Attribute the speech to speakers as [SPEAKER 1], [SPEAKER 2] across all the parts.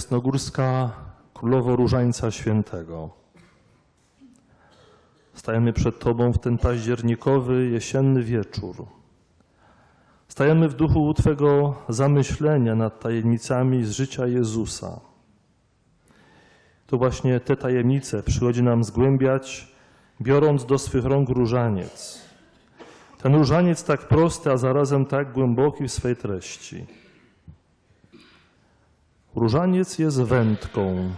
[SPEAKER 1] Jasnogórska królowo Różańca Świętego. Stajemy przed Tobą w ten październikowy, jesienny wieczór. Stajemy w duchu Twego zamyślenia nad tajemnicami z życia Jezusa. To właśnie te tajemnice przychodzi nam zgłębiać, biorąc do swych rąk różaniec. Ten różaniec tak prosty, a zarazem tak głęboki w swej treści. Różaniec jest wędką,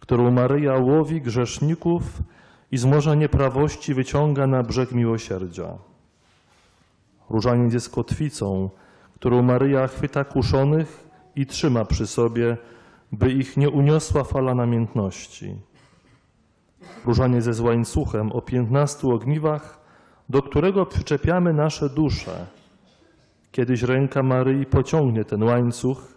[SPEAKER 1] którą Maryja łowi grzeszników i z morza nieprawości wyciąga na brzeg miłosierdzia. Różaniec jest kotwicą, którą Maryja chwyta kuszonych i trzyma przy sobie, by ich nie uniosła fala namiętności. Różaniec jest łańcuchem o piętnastu ogniwach, do którego przyczepiamy nasze dusze. Kiedyś ręka Maryi pociągnie ten łańcuch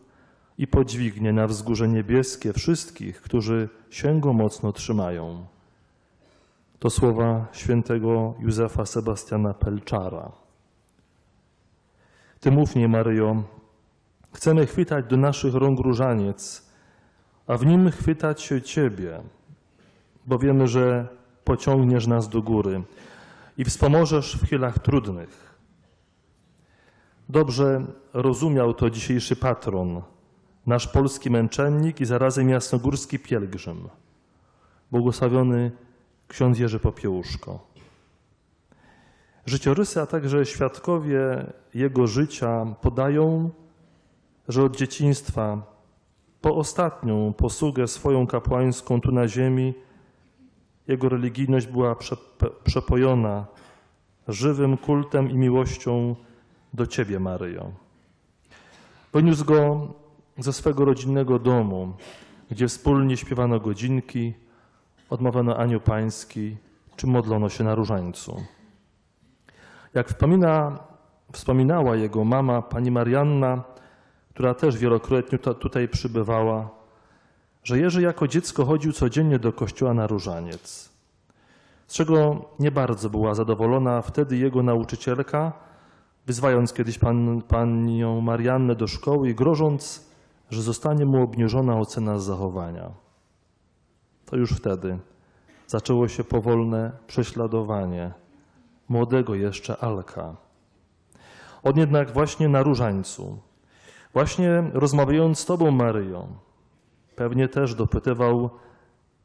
[SPEAKER 1] i podźwignie na wzgórze niebieskie wszystkich, którzy się go mocno trzymają. To słowa świętego Józefa Sebastiana Pelczara. Tym ufnie, Maryjo, chcemy chwytać do naszych rąk różaniec, a w nim chwytać się Ciebie, bo wiemy, że pociągniesz nas do góry i wspomożesz w chwilach trudnych. Dobrze rozumiał to dzisiejszy patron, nasz polski męczennik i zarazem jasnogórski pielgrzym, błogosławiony ksiądz Jerzy Popiełuszko. Życiorysy, a także świadkowie jego życia podają, że od dzieciństwa po ostatnią posługę swoją kapłańską tu na ziemi jego religijność była przepojona żywym kultem i miłością do Ciebie, Maryjo. Poniósł go ze swego rodzinnego domu, gdzie wspólnie śpiewano godzinki, odmawiano anioł pański, czy modlono się na różańcu. Jak wspomina, wspominała jego mama, pani Marianna, która też wielokrotnie tu- tutaj przybywała, że Jerzy jako dziecko chodził codziennie do kościoła na różaniec, z czego nie bardzo była zadowolona wtedy jego nauczycielka, wyzwając kiedyś pan, panią Mariannę do szkoły i grożąc, że zostanie mu obniżona ocena zachowania. To już wtedy zaczęło się powolne prześladowanie młodego jeszcze Alka. On jednak właśnie na różańcu, właśnie rozmawiając z Tobą, Maryjo, pewnie też dopytywał,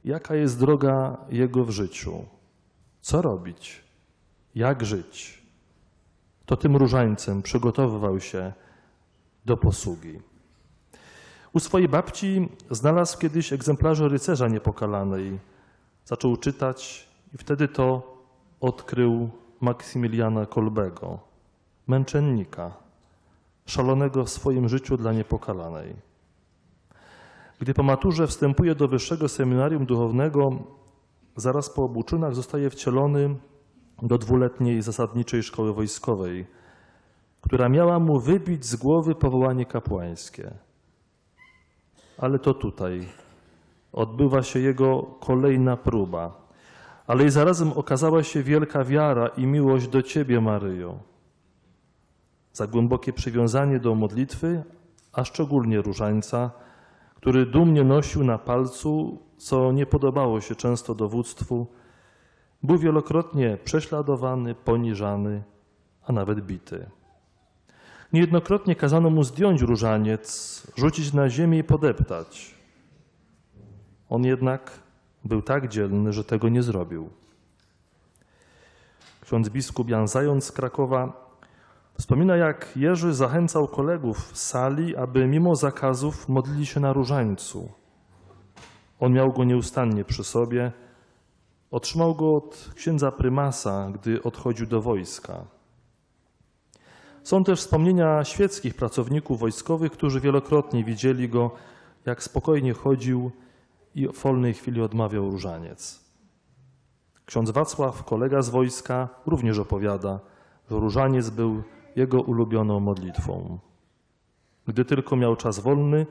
[SPEAKER 1] jaka jest droga jego w życiu, co robić, jak żyć. To tym różańcem przygotowywał się do posługi. U swojej babci znalazł kiedyś egzemplarze rycerza niepokalanej. Zaczął czytać i wtedy to odkrył Maksymiliana Kolbego, męczennika, szalonego w swoim życiu dla niepokalanej. Gdy po maturze wstępuje do wyższego seminarium duchownego, zaraz po obuczynach zostaje wcielony do dwuletniej zasadniczej szkoły wojskowej, która miała mu wybić z głowy powołanie kapłańskie. Ale to tutaj odbywa się jego kolejna próba, ale i zarazem okazała się wielka wiara i miłość do Ciebie, Maryjo. Za głębokie przywiązanie do modlitwy, a szczególnie różańca, który dumnie nosił na palcu, co nie podobało się często dowództwu, był wielokrotnie prześladowany, poniżany, a nawet bity. Niejednokrotnie kazano mu zdjąć różaniec, rzucić na ziemię i podeptać. On jednak był tak dzielny, że tego nie zrobił. Ksiądz biskup Jan Zając z Krakowa wspomina, jak Jerzy zachęcał kolegów z sali, aby mimo zakazów modlili się na różańcu. On miał go nieustannie przy sobie. Otrzymał go od księdza prymasa, gdy odchodził do wojska. Są też wspomnienia świeckich pracowników wojskowych, którzy wielokrotnie widzieli go, jak spokojnie chodził i w wolnej chwili odmawiał różaniec. Ksiądz Wacław, kolega z wojska, również opowiada, że różaniec był jego ulubioną modlitwą. Gdy tylko miał czas wolny,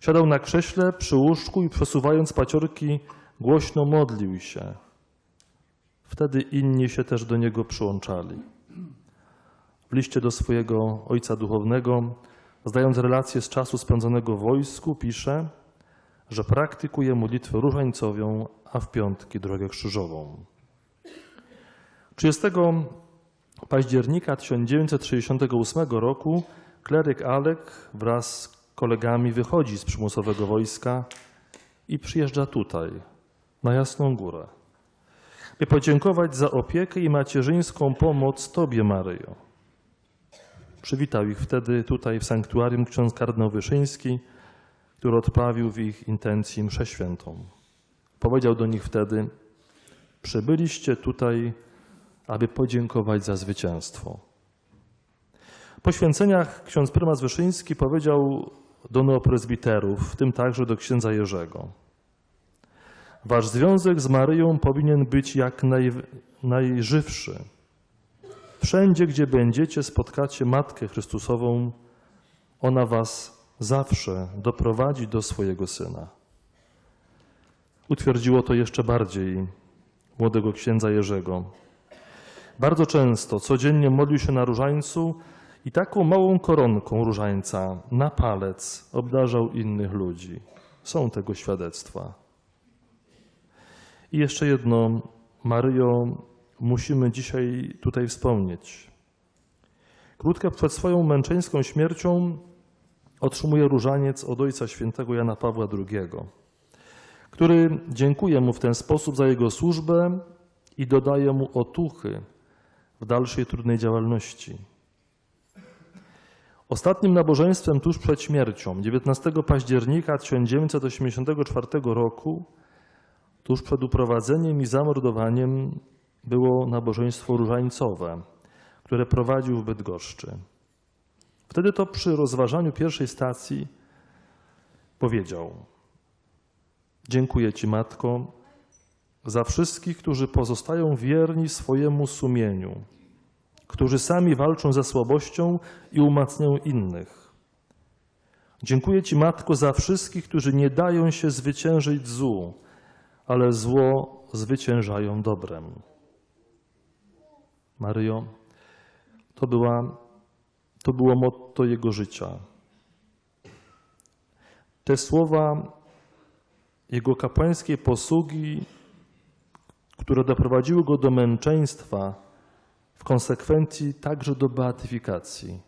[SPEAKER 1] siadał na krześle przy łóżku i przesuwając paciorki, głośno modlił się. Wtedy inni się też do niego przyłączali. W liście do swojego ojca duchownego zdając relację z czasu spędzonego w wojsku, pisze, że praktykuje modlitwę różańcową, a w piątki drogę krzyżową. 30 października 1968 roku kleryk Alek wraz z kolegami wychodzi z przymusowego wojska i przyjeżdża tutaj, na Jasną Górę, by podziękować za opiekę i macierzyńską pomoc Tobie, Maryjo. Przywitał ich wtedy tutaj w sanktuarium ksiądz kardynał Wyszyński, który odprawił w ich intencji mszę świętą. Powiedział do nich wtedy, przybyliście tutaj, aby podziękować za zwycięstwo. Po święceniach ksiądz prymas Wyszyński powiedział do neoprezbiterów, w tym także do księdza Jerzego. Wasz związek z Maryją powinien być jak naj, najżywszy. Wszędzie, gdzie będziecie, spotkacie Matkę Chrystusową. Ona was zawsze doprowadzi do swojego Syna. Utwierdziło to jeszcze bardziej młodego księdza Jerzego. Bardzo często, codziennie modlił się na różańcu i taką małą koronką różańca na palec obdarzał innych ludzi. Są tego świadectwa. I jeszcze jedno, Maryjo, musimy dzisiaj tutaj wspomnieć. Krótko przed swoją męczeńską śmiercią otrzymuje różaniec od Ojca Świętego Jana Pawła II, który dziękuje mu w ten sposób za jego służbę i dodaje mu otuchy w dalszej trudnej działalności. Ostatnim nabożeństwem tuż przed śmiercią, 19 października 1984 roku, tuż przed uprowadzeniem i zamordowaniem, było nabożeństwo różańcowe, które prowadził w Bydgoszczy. Wtedy to przy rozważaniu pierwszej stacji powiedział: Dziękuję Ci, Matko, za wszystkich, którzy pozostają wierni swojemu sumieniu, którzy sami walczą ze słabością i umacniają innych. Dziękuję Ci, Matko, za wszystkich, którzy nie dają się zwyciężyć złu, ale zło zwyciężają dobrem. Maryjo, to, była, to było motto Jego życia. Te słowa Jego kapłańskiej posługi, które doprowadziły Go do męczeństwa, w konsekwencji także do beatyfikacji.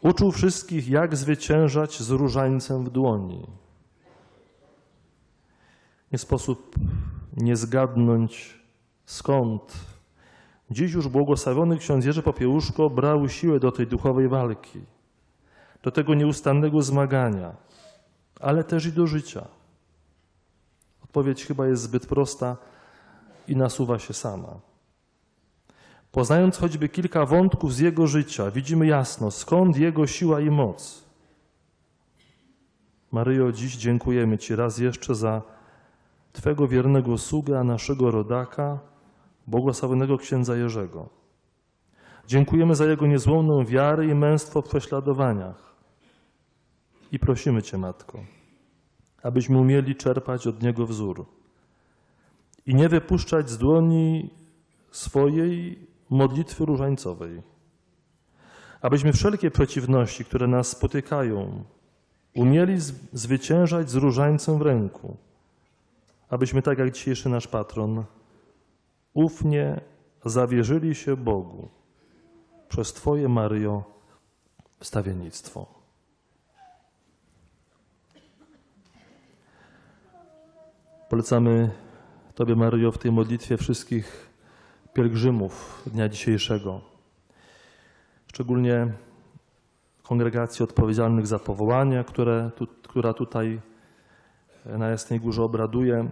[SPEAKER 1] Uczył wszystkich, jak zwyciężać z różańcem w dłoni. Nie sposób nie zgadnąć, skąd Dziś już błogosławiony ksiądz Jerzy Popiełuszko brał siłę do tej duchowej walki, do tego nieustannego zmagania, ale też i do życia. Odpowiedź chyba jest zbyt prosta i nasuwa się sama. Poznając choćby kilka wątków z jego życia, widzimy jasno, skąd jego siła i moc. Maryjo, dziś dziękujemy Ci raz jeszcze za Twego wiernego sługa, naszego rodaka, błogosławionego księdza Jerzego. Dziękujemy za jego niezłomną wiarę i męstwo w prześladowaniach. I prosimy Cię, Matko, abyśmy umieli czerpać od niego wzór i nie wypuszczać z dłoni swojej modlitwy różańcowej. Abyśmy wszelkie przeciwności, które nas spotykają, umieli zwyciężać z różańcem w ręku. Abyśmy, tak jak dzisiejszy nasz patron, ufnie zawierzyli się Bogu przez Twoje, Maryjo, wstawiennictwo. Polecamy Tobie, Maryjo, w tej modlitwie wszystkich pielgrzymów dnia dzisiejszego, szczególnie kongregacji odpowiedzialnych za powołanie, które, tu, która tutaj na Jasnej Górze obraduje,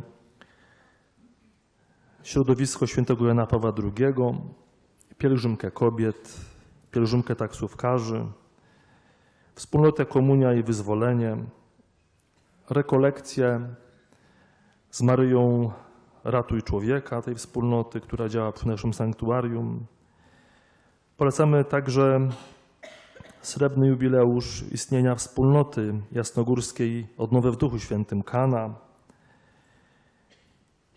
[SPEAKER 1] środowisko świętego Jana Pawła II, pielgrzymkę kobiet, pielgrzymkę taksówkarzy, wspólnotę Komunia i Wyzwolenie, rekolekcję z Maryją Ratuj Człowieka, tej wspólnoty, która działa przy naszym sanktuarium. Polecamy także srebrny jubileusz istnienia wspólnoty jasnogórskiej Odnowę w Duchu Świętym Kana.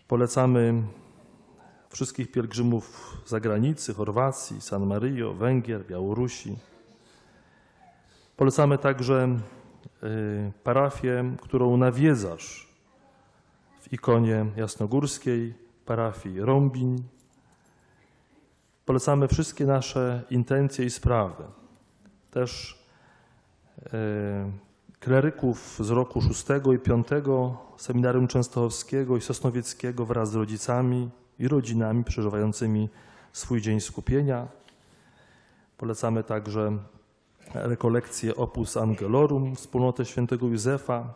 [SPEAKER 1] Polecamy wszystkich pielgrzymów zagranicy, Chorwacji, San Mario, Węgier, Białorusi. Polecamy także y, parafię, którą nawiedzasz w ikonie jasnogórskiej, parafii Rąbin. Polecamy wszystkie nasze intencje i sprawy. Też y, kleryków z roku 6 i 5 Seminarium Częstochowskiego i Sosnowieckiego wraz z rodzicami i rodzinami przeżywającymi swój dzień skupienia. Polecamy także rekolekcję Opus Angelorum, wspólnotę świętego Józefa,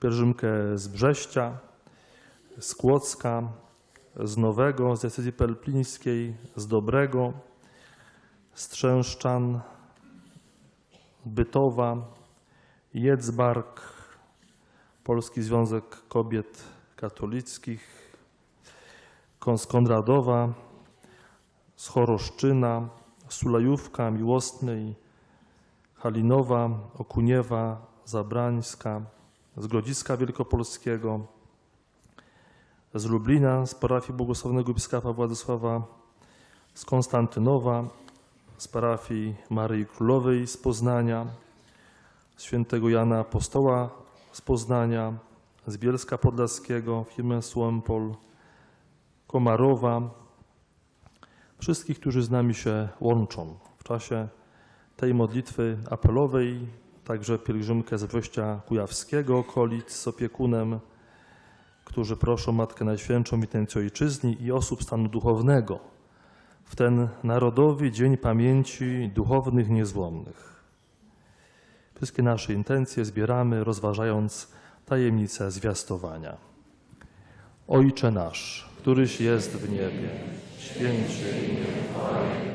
[SPEAKER 1] pielgrzymkę z Brześcia, z Kłodzka, z Nowego, z decyzji pelplińskiej, z Dobrego, z Trzęszczan, Bytowa, Jedzbark, Polski Związek Kobiet Katolickich, z Konradowa, z Choroszczyna, Sulajówka, Miłosnej, Halinowa, Okuniewa, Zabrańska, z Grodziska Wielkopolskiego, z Lublina, z parafii błogosławionego biskupa Władysława, z Konstantynowa, z parafii Maryi Królowej z Poznania, z świętego Jana Apostoła z Poznania, z Bielska Podlaskiego, firmę Słompol, Komarowa, wszystkich, którzy z nami się łączą w czasie tej modlitwy apelowej, także pielgrzymkę z Wrześcia Kujawskiego, okolic z opiekunem, którzy proszą Matkę Najświętszą i Tencję Ojczyzny i osób stanu duchownego w ten Narodowy Dzień Pamięci Duchownych Niezłomnych. Wszystkie nasze intencje zbieramy, rozważając tajemnicę zwiastowania. Ojcze nasz, któryś jest w niebie, święcie imię Twoje,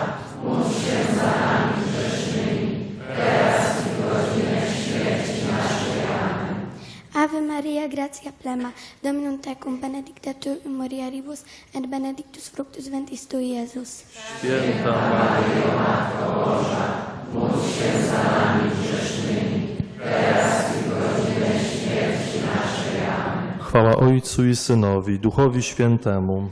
[SPEAKER 2] Ave Maria, gratia plena, Dominum tecum, benedicta tu in mulieribus, et benedictus fructus ventris tui, Iesus.
[SPEAKER 1] Święta Maryjo, Chwała Ojcu i Synowi, Duchowi Świętemu.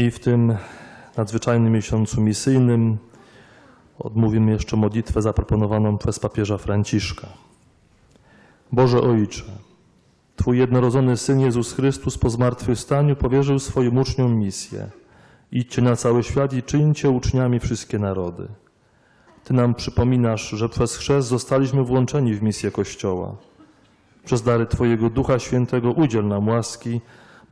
[SPEAKER 1] i w tym nadzwyczajnym miesiącu misyjnym odmówimy jeszcze modlitwę zaproponowaną przez papieża Franciszka. Boże Ojcze, Twój jednorodzony Syn Jezus Chrystus po zmartwychwstaniu powierzył swoim uczniom misję. Idźcie na cały świat i czyńcie uczniami wszystkie narody. Ty nam przypominasz, że przez chrzest zostaliśmy włączeni w misję Kościoła. Przez dary Twojego Ducha Świętego udziel nam łaski,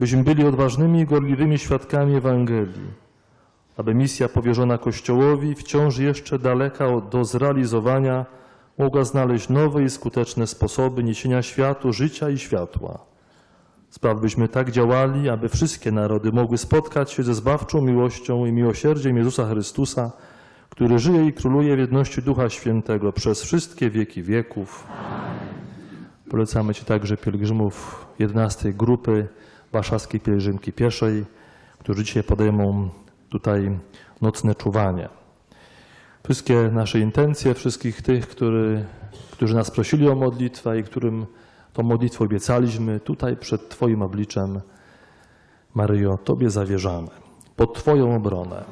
[SPEAKER 1] byśmy byli odważnymi i gorliwymi świadkami Ewangelii, aby misja powierzona Kościołowi, wciąż jeszcze daleka do zrealizowania, mogła znaleźć nowe i skuteczne sposoby niesienia światu, życia i światła. Spraw byśmy tak działali, aby wszystkie narody mogły spotkać się ze zbawczą miłością i miłosierdziem Jezusa Chrystusa, który żyje i króluje w jedności Ducha Świętego przez wszystkie wieki wieków. Polecamy Ci także pielgrzymów 11 grupy warszawskiej pielgrzymki pieszej, którzy dzisiaj podejmą tutaj nocne czuwanie. Wszystkie nasze intencje, wszystkich tych, który, którzy nas prosili o modlitwę i którym tą modlitwę obiecaliśmy, tutaj przed Twoim obliczem, Maryjo, Tobie zawierzamy. Pod Twoją obronę.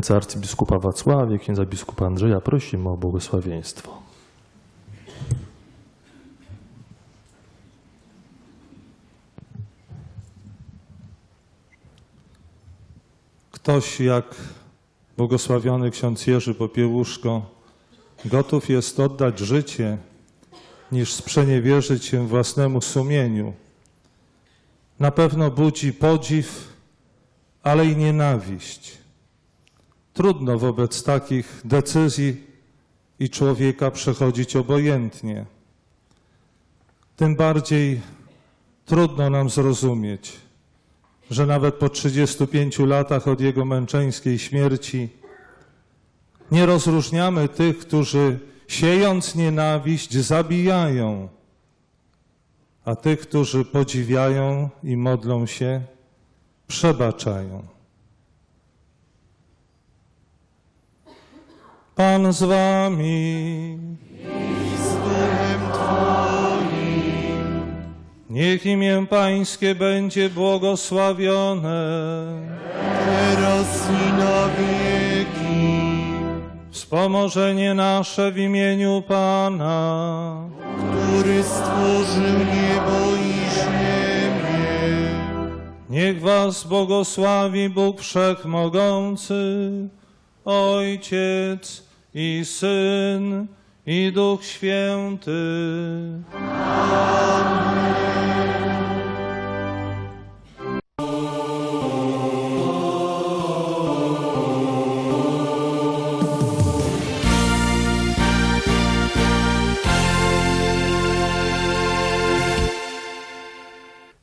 [SPEAKER 1] Księdza arcybiskupa Wacławie, księdza biskupa Andrzeja prosimy o błogosławieństwo.
[SPEAKER 3] Ktoś jak błogosławiony ksiądz Jerzy Popiełuszko gotów jest oddać życie, niż sprzeniewierzyć się własnemu sumieniu. Na pewno budzi podziw, ale i nienawiść. Trudno wobec takich decyzji i człowieka przechodzić obojętnie. Tym bardziej trudno nam zrozumieć, że nawet po 35 latach od jego męczeńskiej śmierci nie rozróżniamy tych, którzy siejąc nienawiść zabijają, a tych, którzy podziwiają i modlą się, przebaczają. Pan z wami. Niech imię Pańskie będzie błogosławione.
[SPEAKER 4] teraz i na wieki.
[SPEAKER 3] Wspomożenie nasze w imieniu Pana.
[SPEAKER 4] który stworzył niebo i ziemię.
[SPEAKER 3] Niech was błogosławi Bóg Wszechmogący, Ojciec i Syn i Duch Święty.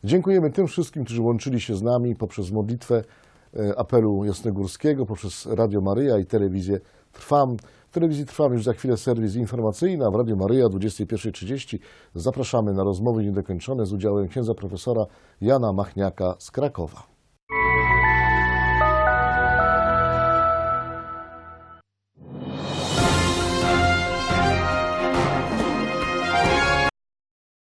[SPEAKER 5] Dziękujemy tym wszystkim, którzy łączyli się z nami poprzez modlitwę apelu Jasnogórskiego, poprzez Radio Maryja i telewizję Trwam. W telewizji Trwam już za chwilę serwis informacyjny, a w Radio Maryja o 21.30 zapraszamy na rozmowy niedokończone z udziałem księdza profesora Jana Machniaka z Krakowa.